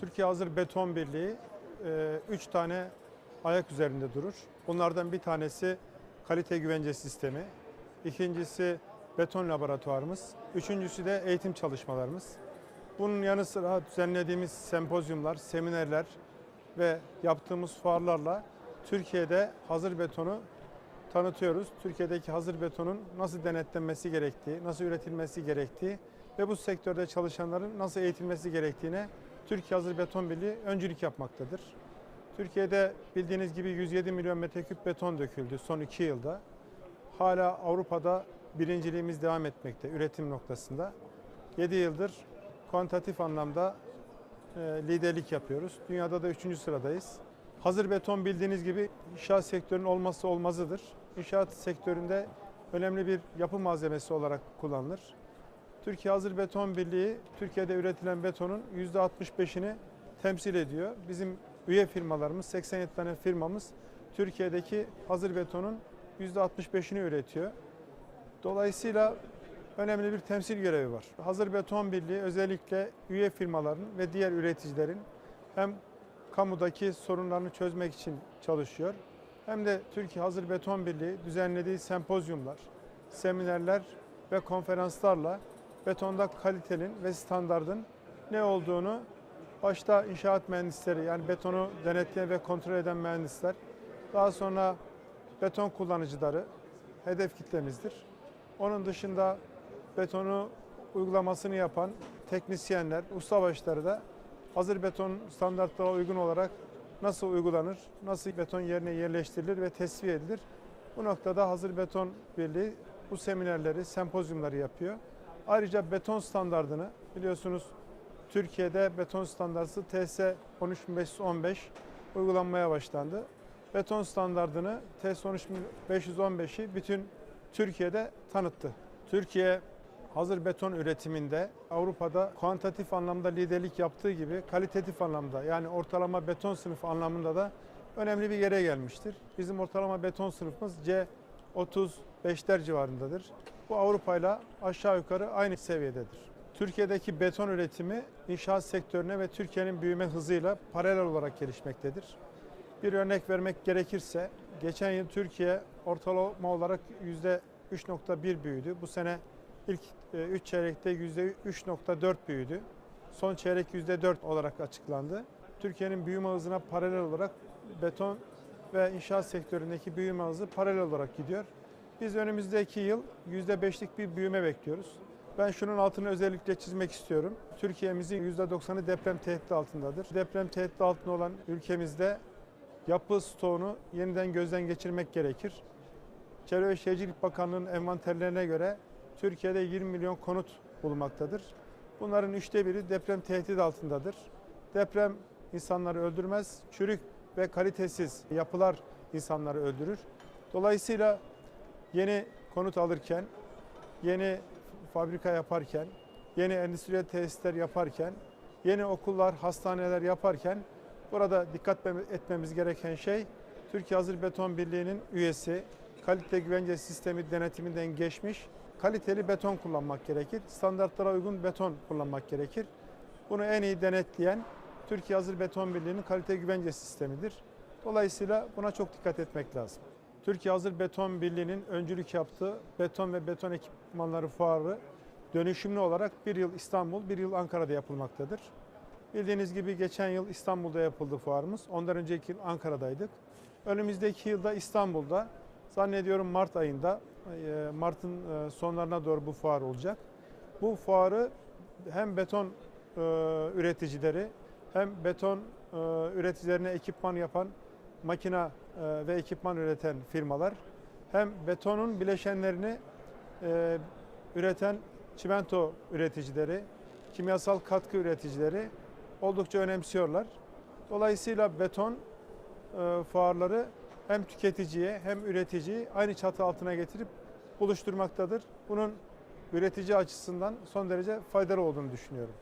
Türkiye Hazır Beton Birliği 3 tane ayak üzerinde durur. Bunlardan bir tanesi kalite güvence sistemi, ikincisi beton laboratuvarımız, üçüncüsü de eğitim çalışmalarımız. Bunun yanı sıra düzenlediğimiz sempozyumlar, seminerler ve yaptığımız fuarlarla Türkiye'de hazır betonu tanıtıyoruz. Türkiye'deki hazır betonun nasıl denetlenmesi gerektiği, nasıl üretilmesi gerektiği ve bu sektörde çalışanların nasıl eğitilmesi gerektiğine Türkiye Hazır Beton Birliği öncülük yapmaktadır. Türkiye'de bildiğiniz gibi 107 milyon metreküp beton döküldü son 2 yılda. Hala Avrupa'da birinciliğimiz devam etmekte üretim noktasında. 7 yıldır kuantitatif anlamda e, liderlik yapıyoruz. Dünyada da 3. sıradayız. Hazır beton bildiğiniz gibi inşaat sektörünün olmazsa olmazıdır. İnşaat sektöründe önemli bir yapı malzemesi olarak kullanılır. Türkiye Hazır Beton Birliği Türkiye'de üretilen betonun %65'ini temsil ediyor. Bizim üye firmalarımız 87 tane firmamız Türkiye'deki hazır betonun %65'ini üretiyor. Dolayısıyla önemli bir temsil görevi var. Hazır Beton Birliği özellikle üye firmaların ve diğer üreticilerin hem kamudaki sorunlarını çözmek için çalışıyor hem de Türkiye Hazır Beton Birliği düzenlediği sempozyumlar, seminerler ve konferanslarla betonda kalitenin ve standardın ne olduğunu başta inşaat mühendisleri yani betonu denetleyen ve kontrol eden mühendisler, daha sonra beton kullanıcıları hedef kitlemizdir. Onun dışında betonu uygulamasını yapan teknisyenler, ustabaşları da hazır beton standartlara uygun olarak nasıl uygulanır, nasıl beton yerine yerleştirilir ve tesviye edilir. Bu noktada Hazır Beton Birliği bu seminerleri, sempozyumları yapıyor. Ayrıca beton standardını biliyorsunuz Türkiye'de beton standartı TS 13515 uygulanmaya başlandı. Beton standardını TS 13515'i bütün Türkiye'de tanıttı. Türkiye hazır beton üretiminde Avrupa'da kuantitatif anlamda liderlik yaptığı gibi kalitatif anlamda yani ortalama beton sınıfı anlamında da önemli bir yere gelmiştir. Bizim ortalama beton sınıfımız C35'ler civarındadır. Bu Avrupa ile aşağı yukarı aynı seviyededir. Türkiye'deki beton üretimi inşaat sektörüne ve Türkiye'nin büyüme hızıyla paralel olarak gelişmektedir. Bir örnek vermek gerekirse geçen yıl Türkiye ortalama olarak %3.1 büyüdü. Bu sene ilk 3 çeyrekte %3.4 büyüdü. Son çeyrek %4 olarak açıklandı. Türkiye'nin büyüme hızına paralel olarak beton ve inşaat sektöründeki büyüme hızı paralel olarak gidiyor. Biz önümüzdeki yıl %5'lik bir büyüme bekliyoruz. Ben şunun altını özellikle çizmek istiyorum. Türkiye'mizin %90'ı deprem tehdidi altındadır. Deprem tehdidi altında olan ülkemizde yapı stoğunu yeniden gözden geçirmek gerekir. Çevre ve Şehircilik Bakanlığı'nın envanterlerine göre Türkiye'de 20 milyon konut bulunmaktadır. Bunların üçte biri deprem tehdidi altındadır. Deprem insanları öldürmez, çürük ve kalitesiz yapılar insanları öldürür. Dolayısıyla yeni konut alırken, yeni fabrika yaparken, yeni endüstriyel tesisler yaparken, yeni okullar, hastaneler yaparken burada dikkat etmemiz gereken şey Türkiye Hazır Beton Birliği'nin üyesi, kalite güvence sistemi denetiminden geçmiş, kaliteli beton kullanmak gerekir. Standartlara uygun beton kullanmak gerekir. Bunu en iyi denetleyen Türkiye Hazır Beton Birliği'nin kalite güvence sistemidir. Dolayısıyla buna çok dikkat etmek lazım. Türkiye Hazır Beton Birliği'nin öncülük yaptığı beton ve beton ekipmanları fuarı dönüşümlü olarak bir yıl İstanbul, bir yıl Ankara'da yapılmaktadır. Bildiğiniz gibi geçen yıl İstanbul'da yapıldı fuarımız. Ondan önceki yıl Ankara'daydık. Önümüzdeki yılda İstanbul'da zannediyorum Mart ayında, e, Mart'ın e, sonlarına doğru bu fuar olacak. Bu fuarı hem beton e, üreticileri hem beton üreticilerine ekipman yapan makina ve ekipman üreten firmalar hem betonun bileşenlerini üreten çimento üreticileri, kimyasal katkı üreticileri oldukça önemsiyorlar. Dolayısıyla beton e, fuarları hem tüketiciye hem üreticiyi aynı çatı altına getirip buluşturmaktadır. Bunun üretici açısından son derece faydalı olduğunu düşünüyorum.